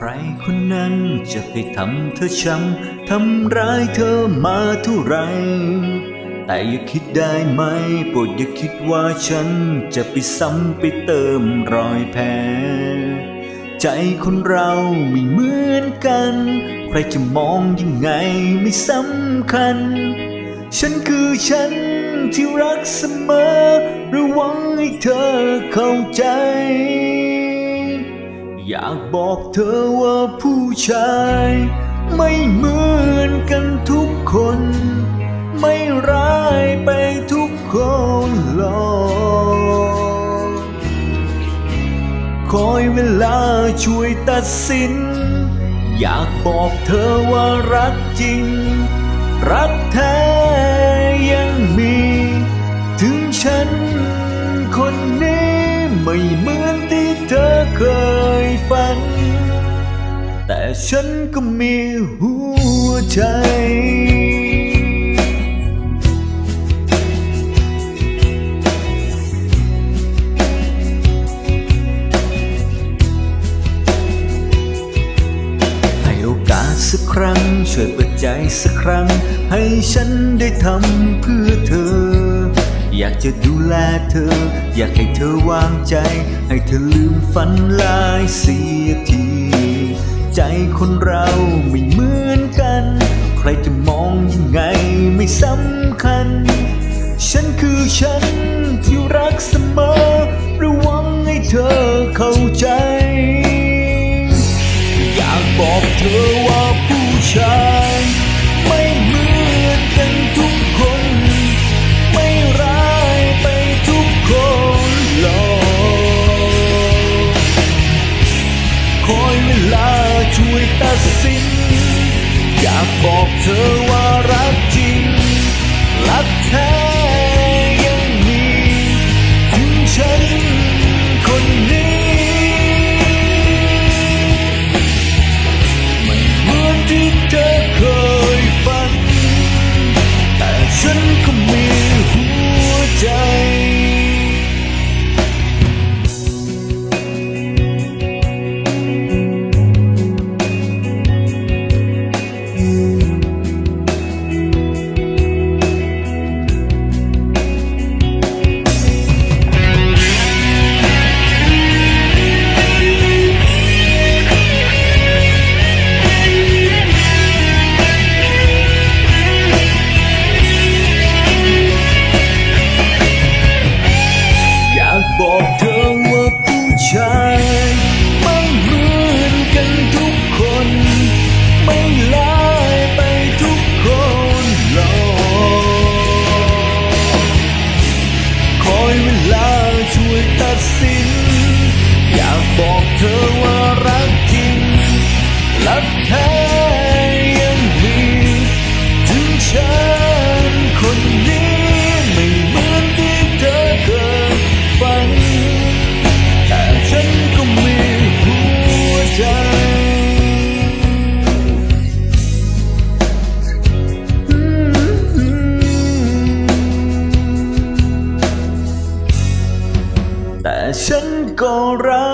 ใครคนนั้นจะเคยทำเธอช้ำทำร้ายเธอมาเท่าไร แต่อย่าคิดได้ไหมโปรดอย่าคิดว่าฉันจะไปซ้ำไปเติมรอยแผลใจคนเราไม่เหมือนกัน ใครจะมองยังไงไม่สำคัญ ฉันคือฉันที่รักเสมอ ระวังให้เธอเข้าใจ อยากบอกเธอว่าผู้ชาย ไม่เหมือนกันทุกคน ไม่ร้ายไปทุกคนหรอกคอยเวลาช่วยตัดสิน อยากบอกเธอว่ารักจริง ฉันก็มีหัวใจให้โอกาสสักครั้งช่วยเปิดใจสักครั้ง ให้ฉันได้ทำเพื่อเธอ อยากจะดูแลเธอ อยากให้เธอวางใจ ให้เธอลืมฝันลายเสียที ใจคนเราไม่เหมือนกัน ใครจะมองยังไงไม่สำคัญ ฉันคือฉันที่รักเสมอ ระวังให้เธอเข้าใจ อยากบอกเธอ ตัดสิน อยากบอกเธอว่ารักจริง รักแท้ ก็รัก